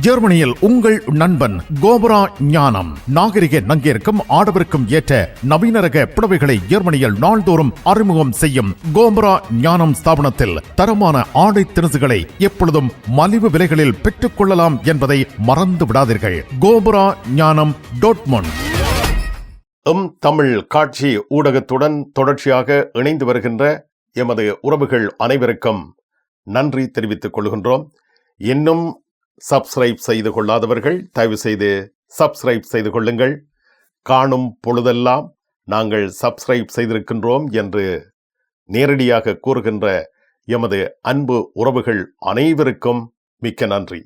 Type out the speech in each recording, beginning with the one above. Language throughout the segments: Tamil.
ஜெர்மனியில் உங்கள் நண்பன் கோபரா ஞானம். நாகரிக நங்கிற்கும் ஆடவருக்கும் ஏற்ற நவீன ரக புடவைகளை ஜெர்மனியில் நாள்தோறும் அறிமுகம் செய்யும் கோபரா ஞானம் ஸ்தாபனத்தில் தரமான ஆடை திணுசுகளை எப்பொழுதும் மலிவு விலைகளில் பெற்றுக் கொள்ளலாம் என்பதை மறந்து விடாதீர்கள். கோபரா ஞானம் டோட்மோன் எம் தமிழ் காட்சி ஊடகத்துடன் தொடர்ச்சியாக இணைந்து வருகின்ற எமது உறவுகள் அனைவருக்கும் நன்றி தெரிவித்துக் கொள்கின்றோம். இன்னும் சப்ஸ்கிரைப் செய்து கொள்ளாதவர்கள் தயவு செய்து சப்ஸ்கிரைப் செய்து கொள்ளுங்கள். காணும் பொழுதெல்லாம் நாங்கள் சப்ஸ்கிரைப் செய்திருக்கின்றோம் என்று நேரடியாக கூறுகின்ற எமது அன்பு உறவுகள் அனைவருக்கும் மிக்க நன்றி.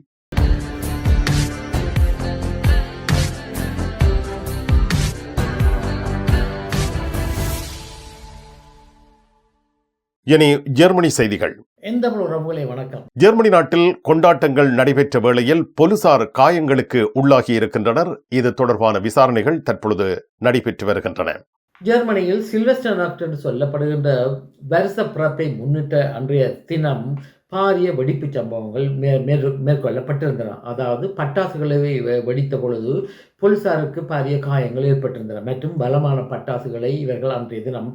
இனி ஜெர்மனி செய்திகள். தமிழ் உறவுகளை வணக்கம். ஜெர்மனி நாட்டில் கொண்டாட்டங்கள் நடைபெற்ற வேளையில் போலீசார் காயங்களுக்கு உள்ளாகி இருக்கின்றனர். இது தொடர்பான விசாரணைகள் தற்பொழுது நடைபெற்று வருகின்றன. ஜெர்மனியில் சில்வெஸ்டர் நாட் என்று சொல்லப்படுகின்ற வருஷ பிறப்பை முன்னிட்ட அன்றைய தினம் பாரிய வெடிப்பு சம்பவங்கள் மேற்கொள்ளப்பட்டிருந்தன. அதாவது பட்டாசுகளை வெடித்த பொழுது போலீசாருக்கு பாரிய காயங்கள் ஏற்பட்டிருந்தன. மற்றும் பலமான பட்டாசுகளை இவர்கள் அன்றைய தினம்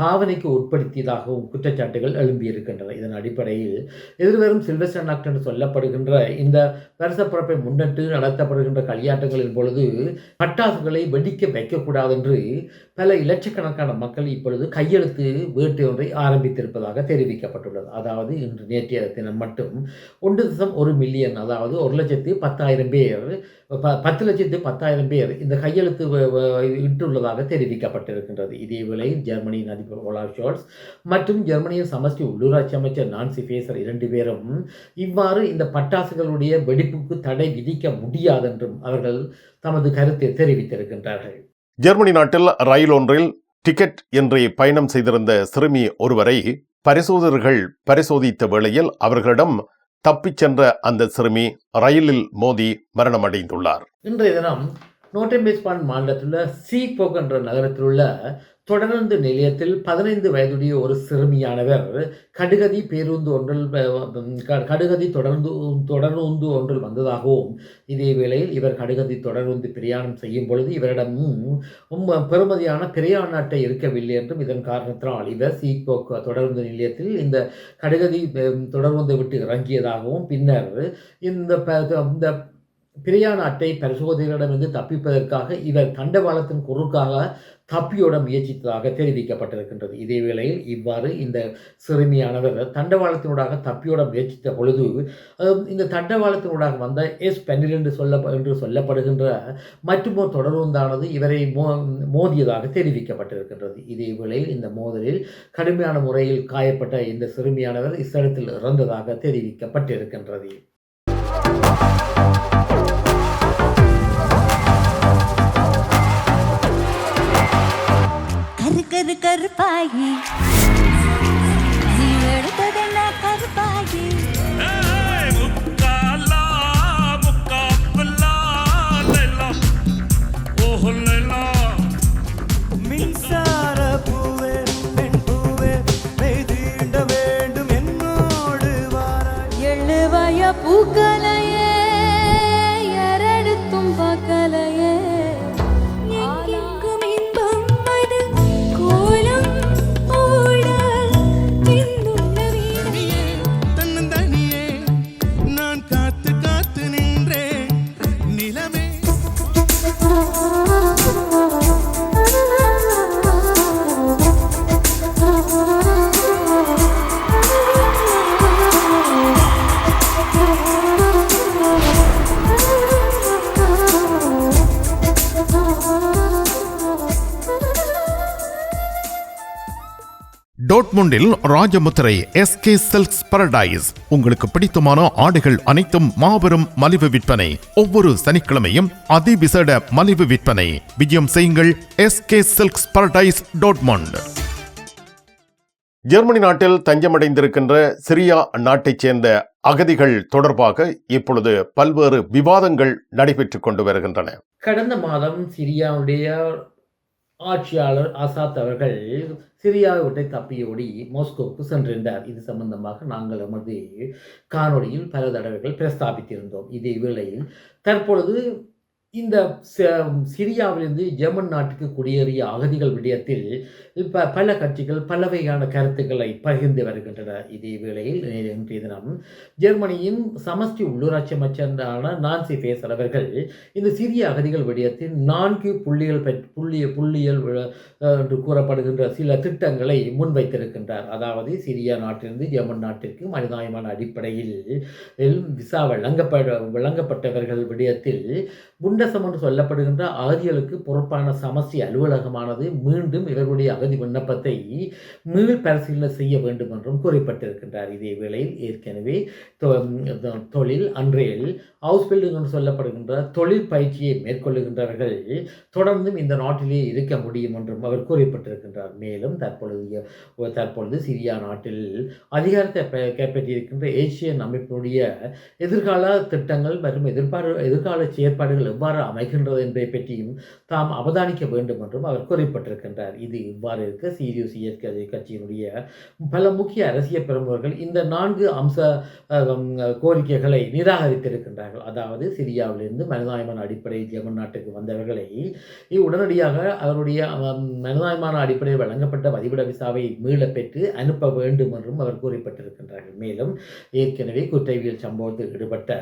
பாவனைக்கு உட்படுத்தியதாகவும் குற்றச்சாட்டுகள் எழும்பியிருக்கின்றன. இதன் அடிப்படையில் எதிர்வரும் சில்வஸ்டர் நாக்ட் என்று சொல்லப்படுகின்ற இந்த வருஷப்பிறப்பை முன்னிட்டு நடத்தப்படுகின்ற களியாட்டங்களின் பொழுது பட்டாசுகளை வெடிக்க வைக்கக்கூடாது என்று பல இலட்சக்கணக்கான மக்கள் இப்பொழுது கையெழுத்து வேட்டு ஒன்றை ஆரம்பித்திருப்பதாக தெரிவிக்கப்பட்டுள்ளது. அதாவது இன்று நேற்றைய தினம் மட்டும் ஒன்று தசம் ஒரு மில்லியன் அதாவது ஒரு லட்சத்து பத்தாயிரம் பேர் ப பத்து லட்சத்து பத்தாயிரம் பேர் இந்த கையெழுத்து இட்டுள்ளதாக தெரிவிக்கப்பட்டிருக்கின்றது. இதேவேளை ஜெர்மனியின் அதிபர் ஒலாஃப் ஷோல்ஸ் மற்றும் ஜெர்மனியின் சமஷ்டி உள்ளூராட்சி அமைச்சர் நான்சி ஃபேசர் இரண்டு பேரும் இவ்வாறு இந்த பட்டாசுகளுடைய வெடிப்புக்கு தடை விதிக்க முடியாதென்றும் அவர்கள் தமது கருத்தை தெரிவித்திருக்கின்றார்கள். ஜெர்மனி நாட்டில் ரயில் ஒன்றில் டிக்கெட் என்று பயணம் செய்திருந்த சிறுமி ஒருவரை பரிசோதகர்கள் பரிசோதித்த வேளையில் அவர்களிடம் தப்பிச் சென்ற அந்த சிறுமி ரயிலில் மோதி மரணமடைந்துள்ளார். இன்றைய தினம் நோட்டம்பேஸ்பான் மாநிலத்தில் சீபோக் என்ற நகரத்தில் உள்ள தொடர்ந்து நிலையத்தில் பதினைந்து வயதுடைய ஒரு சிறுமியானவர் கடுகதி பேருந்து ஒன்றில் கடுகதி தொடர்ந்து தொடர்ந்து ஒன்றில் வந்ததாகவும் இதே வேளையில் இவர் கடுகதி தொடர்ந்து பிரயாணம் செய்யும் பொழுது இவரிடமும் பெருமதியான பிரயாண அட்டை இருக்கவில்லை என்றும் இதன் காரணத்தினால் இவர் சீபோக் தொடர்ந்து நிலையத்தில் இந்த கடுகதி தொடர்ந்து விட்டு இறங்கியதாகவும் பின்னர் இந்த பிரியா நாட்டை பிரயாண அட்டை தப்பிப்பதற்காக இவர் தண்டவாளத்தின் குறுக்காக தப்பியோட முயற்சித்ததாக தெரிவிக்கப்பட்டிருக்கின்றது. இதே வேளையில் இவ்வாறு இந்த சிறுமியானவர் தண்டவாளத்தினூடாக தப்பியோட முயற்சித்த பொழுது இந்த தண்டவாளத்தினூடாக வந்த எஸ் பன்னிரெண்டு சொல்ல என்று சொல்லப்படுகின்ற மற்றும் தொடர்ந்தானது இவரை மோ மோதியதாக தெரிவிக்கப்பட்டிருக்கின்றது. இதே வேளையில் இந்த மோதலில் கடுமையான முறையில் காயப்பட்ட இந்த சிறுமியானவர் இஸ்தலத்தில் இறந்ததாக தெரிவிக்கப்பட்டிருக்கின்றது. ser pai டோட்முண்டில் ராஜமுத்திரை எஸ்கே சில்க்ஸ் பரடைஸ் உங்களுக்கு பிடித்தமான ஆடைகள் அனைத்தும் மாபெரும் மலிவு விற்பனை. ஒவ்வொரு சனிக்கிழமையும் அதிவிசேட மலிவு விற்பனை. விஜயம் செய்யுங்கள் SK silks paradise Dortmund Germany நாட்டில் தஞ்சமடைந்திருக்கின்ற சிரியா நாட்டைச் சேர்ந்த அகதிகள் தொடர்பாக இப்பொழுது பல்வேறு விவாதங்கள் நடைபெற்றுக் கொண்டு வருகின்றன. கடந்த மாதம் சிரியாவுடைய ஆட்சியாளர் அசாத் அவர்கள் சிரியாவை விட்டு தப்பியோடி மாஸ்கோவுக்கு சென்றிருந்தார். இது சம்பந்தமாக நாங்கள் எமது காணொலியில் பல தடவைகள் பிரஸ்தாபித்திருந்தோம். இதே வேளையில் தற்பொழுது இந்த ச- சிரியாவிலிருந்து ஜெர்மன் நாட்டுக்கு குடியேறிய அகதிகள் விடயத்தில் ப பல கட்சிகள் பல வகையான கருத்துக்களை பகிர்ந்து வருகின்றன. இதே வேளையில் இன்றைய தினம் ஜெர்மனியின் சமஷ்டி உள்ளூராட்சி அமைச்சரான நான்சி பேசர் அவர்கள் இந்த சிறிய அகதிகள் விடயத்தில் நான்கு புள்ளிகள் புள்ளிய புள்ளியல் என்று கூறப்படுகின்ற சில திட்டங்களை முன்வைத்திருக்கின்றார். அதாவது சிரியா நாட்டிலிருந்து ஜெர்மன் நாட்டிற்கு மனிதாயமான அடிப்படையில் விசா வழங்கப்பட வழங்கப்பட்டவர்கள் விடயத்தில் குண்டசம் என்று சொல்லப்படுகின்ற அகதிகளுக்கு பொறுப்பான சமஸ்தி அலுவலகமானது மீண்டும் இவர்களுடைய அகதி விண்ணப்பத்தை மீள் பரிசீலனை செய்ய வேண்டும் என்றும் குறிப்பிட்டிருக்கின்றார். இதே வேளையில் ஏற்கனவே தொ- தொழில் அன்றையில் ஹவுஸ் பில்டிங் என்று சொல்லப்படுகின்ற தொழில் பயிற்சியை மேற்கொள்ளுகின்றவர்கள் தொடர்ந்தும் இந்த நாட்டிலே இருக்க முடியும் என்றும் அவர் குறிப்பிட்டிருக்கின்றார். மேலும் தற்பொழுது தற்பொழுது சிரியா நாட்டில் அதிகாரத்தை கைப்பற்றியிருக்கின்ற ஏசியன் அமைப்பினுடைய எதிர்கால திட்டங்கள் மற்றும் எதிர்பார் எதிர்கால செயற்பாடுகள் எவ்வாறு அமைகின்றது என்பதை பற்றியும் தாம் அவதானிக்க வேண்டும் என்றும் அவர் குறிப்பிட்டிருக்கின்றார். இது இவ்வாறு இருக்க சிரியூசிஎஸ் கட்சியினுடைய பல முக்கிய அரசியல் பிரமுகர்கள் இந்த நான்கு அம்ச கோரிக்கைகளை நிராகரித்திருக்கின்றார்கள். அதாவது சிரியாவிலிருந்து மனிதாயமான அடிப்படையில் ஜெர்மன் நாட்டுக்கு வந்தவர்களை உடனடியாக அவருடைய மனிதாயமான அடிப்படையில் வழங்கப்பட்ட வதிவிட விசாவை மீளப் பெற்று அனுப்ப வேண்டும் என்றும் அவர் குறிப்பிட்டிருக்கின்றார்கள். மேலும் ஏற்கனவே குற்றவியல் சம்பவத்தில் ஈடுபட்ட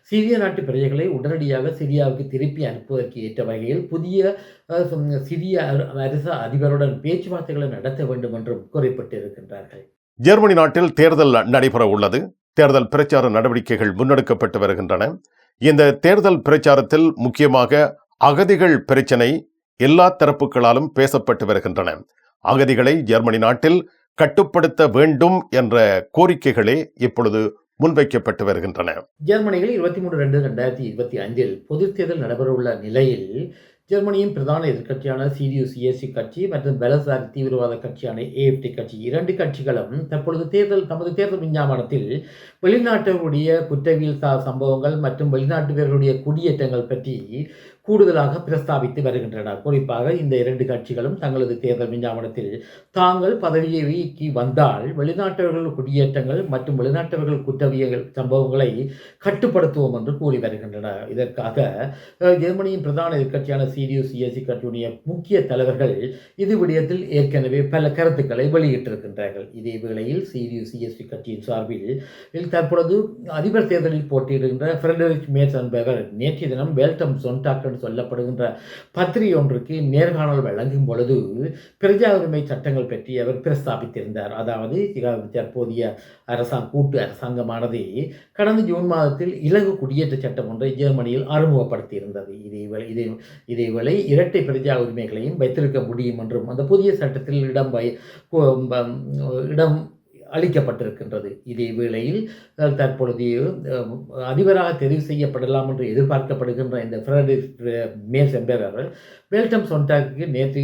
சிரிய நாட்டு பிரஜைகளை உடனடியாக சிரியாவுக்கு திருப்பி அனுப்புவதற்கு ஏற்ற வகையில் புதிய அஹ், சிரிய அர- அரச அதிபருடன் பேச்சுவார்த்தைகளை நடத்த வேண்டும் என்றும் குறிப்பிட்டிருக்கின்றார்கள். ஜெர்மனி நாட்டில் தேர்தல் நடைபெற உள்ளது. தேர்தல் பிரச்சார நடவடிக்கைகள் முன்னெடுக்கப்பட்டு வருகின்றன. இந்த தேர்தல் பிரச்சாரத்தில் முக்கியமாக அகதிகள் பிரச்சினை எல்லா தரப்புகளாலும் பேசப்பட்டு வருகின்றன. அகதிகளை ஜெர்மனி நாட்டில் கட்டுப்படுத்த வேண்டும் என்ற கோரிக்கைகளே இப்பொழுது முன்வைக்கப்பட்டு வருகின்றன. ஜெர்மனியில் இருபத்தி மூணு ரெண்டு ரெண்டாயிரத்தி இருபத்தி அஞ்சில் பொது தேர்தல் நடைபெறவுள்ள நிலையில் ஜெர்மனியின் பிரதான எதிர்க்கட்சியான சிடியு சிஎஸ்சி கட்சி மற்றும் பெலசாரி தீவிரவாத கட்சியான ஏஎஃப்டி கட்சி இரண்டு கட்சிகளும் தற்பொழுது தேர்தல் தமது தேர்தல் விஞ்ஞாபனத்தில் வெளிநாட்டவருடைய குற்றவியல் சா சம்பவங்கள் மற்றும் வெளிநாட்டு வீரர்களுடைய குடியேற்றங்கள் பற்றி கூடுதலாக பிரஸ்தாபித்து வருகின்றனர். குறிப்பாக இந்த இரண்டு கட்சிகளும் தங்களது தேர்தல் விஞ்ஞாபனத்தில் தாங்கள் பதவியை வந்தால் வெளிநாட்டவர்கள் குடியேற்றங்கள் மற்றும் வெளிநாட்டவர்கள் குற்றவியல் சம்பவங்களை கட்டுப்படுத்துவோம் என்று கூறி வருகின்றனர். இதற்காக ஜெர்மனியின் பிரதான எதிர்கட்சியான சிடியு சிஎஸ்சி கட்சியுடைய முக்கிய தலைவர்கள் இது விடயத்தில் ஏற்கனவே பல கருத்துக்களை வெளியிட்டிருக்கின்றார்கள். இதே வேளையில் சிடியு சிஎஸ்சி கட்சியின் சார்பில் தற்பொழுது அதிபர் தேர்தலில் போட்டியிடுகின்ற ஃப்ரெடரிக் மேட்ஸ் என்பவர் நேற்றைய தினம் வேல்டம் சொன்டாக் என்று சொல்லப்படுகின்ற பத்திரிகை ஒன்றுக்கு நேர்காணல் வழங்கும் பொழுது பிரஜா உரிமை சட்டங்கள் பற்றி அவர் பிரஸ்தாபித்திருந்தார். அதாவது தற்போதைய அரசாங்க கூட்டு அரசாங்கமானது கடந்த ஜூன் மாதத்தில் இலகு குடியேற்ற சட்டம் ஒன்றை ஜெர்மனியில் அறிமுகப்படுத்தியிருந்தது. இதேவேளை இதே இதேவேளை இரட்டை பிரஜா உரிமைகளையும் வைத்திருக்க முடியும் என்றும் அந்த புதிய சட்டத்தில் இடம் வை இடம் அளிக்கப்பட்டிருக்கின்றது. இதே வேளையில் தற்பொழுது அதிபராக தெரிவு செய்யப்படலாம் என்று எதிர்பார்க்கப்படுகின்ற இந்த ஃபிரடரிக் மேஸ் என்பவர் வெல்டம் சொன்டாக்கு நேற்று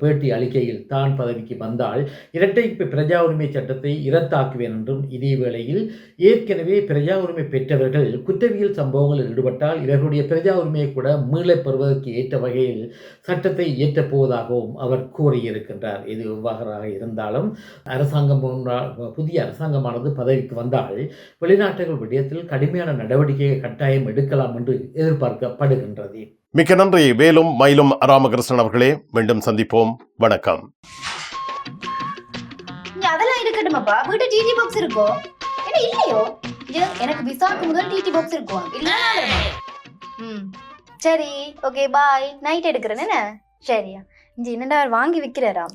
பேட்டி அளிக்கையில் தான் பதவிக்கு வந்தால் இரட்டை பிரஜா உரிமை சட்டத்தை இரத்தாக்குவேன் என்றும் இதே வேளையில் ஏற்கனவே பிரஜா உரிமை பெற்றவர்கள் குற்றவியல் சம்பவங்களில் ஈடுபட்டால் இவர்களுடைய பிரஜா உரிமையை கூட மீளப் பெறுவதற்கு ஏற்ற வகையில் சட்டத்தை இயற்றப் போவதாகவும் அவர் கூறியிருக்கின்றார். இது எவ்வாறாக இருந்தாலும் அரசாங்கம் போன்ற புதிய அரசாங்கமானது பதவிக்கு வந்தால் வெளிநாட்டுகள் விடயத்தில் கடுமையான நடவடிக்கையை கட்டாயம் எடுக்கலாம் என்று எதிர்பார்க்கப்படுகின்றது. மிக்க நன்றி. வேலும் மயிலும் ராமகிருஷ்ணன் அவர்களே மீண்டும் சந்திப்போம். வணக்கம். அதெல்லாம் இருக்கட்டுமாப்பா? வீட்டு டிடி பாக்ஸ் இருக்கோ? என்ன இல்லையோ? எனக்கு விசாக்கு முதல் டிடி பாக்ஸ் இருக்கும் இல்ல ம். சரி ஓகே பாய் நைட் எடுக்கிறேன் என்ன? சரியா. இங்க என்னடா அவர் வாங்கி விக்கிறாராம்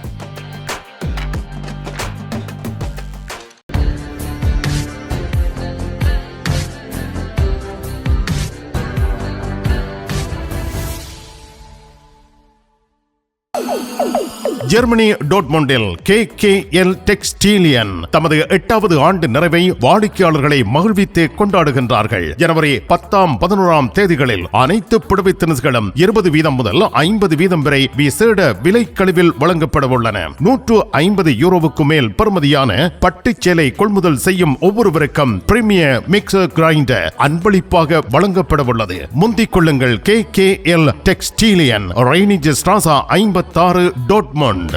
ஜெர்மனி டோட்மொண்டில் கே கே எல் டெக்ஸ்டீலியன் தமது எட்டாவது ஆண்டு நிறைவை வாடிக்கையாளர்களை மகிழ்வித்து கொண்டாடுகின்றார்கள். ஜனவரி பத்தாம் பதினோராம் தேதிகளில் அனைத்து புடவை தினசுகளும் இருபது வீதம் முதல் ஐம்பது வீதம் வரை விசேட விலை கழிவில் வழங்கப்பட உள்ளன நூற்று ஐம்பது யூரோவுக்கு மேல் பெறுமதியான பட்டுச்சேலை கொள்முதல் செய்யும் ஒவ்வொருவருக்கும் பிரீமியர் மிக்சர் கிரைண்டர் அன்பளிப்பாக வழங்கப்பட உள்ளது முந்திக் கொள்ளுங்கள். K K L Textilien. Rheinische Strasse ஐம்பத்தாறு டோட்மொண்ட்